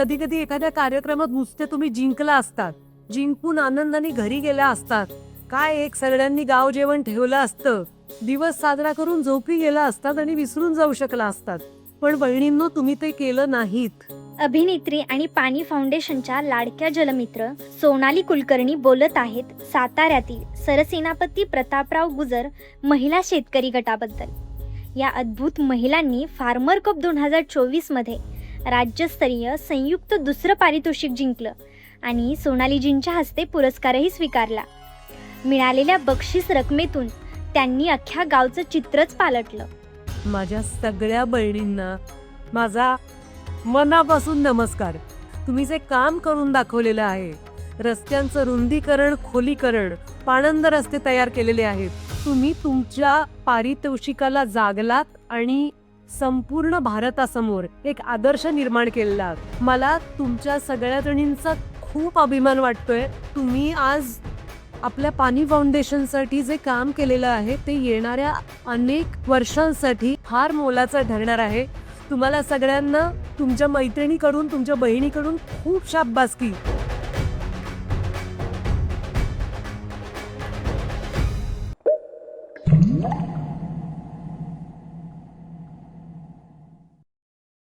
कधी कधी एखाद्या कार्यक्रमात नुसते तुम्ही जिंकला असतात. जिंकून आनंदाने घरी गेला असतात. काय एक सगळ्यांनी गाव जेवण ठेवलं असतं. दिवस साजरा करून झोपी गेला असतात आणि विसरून जाऊ शकला असतात. पण बहिणींनो तुम्ही ते केलं नाहीत. अभिनेत्री आणि पाणी फाउंडेशनच्या लाडक्या जलमित्र सोनाली कुलकर्णी बोलत आहेत साताऱ्यातील सरसेनापती प्रतापराव गुजर महिला शेतकरी गटाबद्दल. या अद्भुत महिलांनी फार्मर कप दोन हजार चोवीसमध्ये राज्यस्तरीय संयुक्त दुसरं पारितोषिक जिंकलं आणि सोनालीजींच्या हस्ते पुरस्कारही स्वीकारला. मिळालेल्या बक्षीस रकमेतून त्यांनी अख्ख्या गावचं चित्रच पालटलं. माझ्या सगळ्या बहिणींना माझा मनापासून नमस्कार. तुम्ही जे काम करून दाखवलेलं आहे रस्त्यांचं रुंदीकरण खोलीकरण पाणंद रस्ते तयार केलेले आहेत तुम्ही तुमच्या पारितोषिकाला जागलात आणि संपूर्ण भारतासमोर एक आदर्श निर्माण केलेला. मला तुमच्या सगळ्या जणींचा खूप अभिमान वाटतोय. तुम्ही आज आपल्या पाणी फाउंडेशनसाठी जे काम केलेलं आहे ते येणाऱ्या अनेक वर्षांसाठी फार मोलाचं ठरणार आहे. तुम्हाला सगळ्यांना तुमच्या मैत्रिणीकडून तुमच्या बहिणीकडून खूप शाबासकी.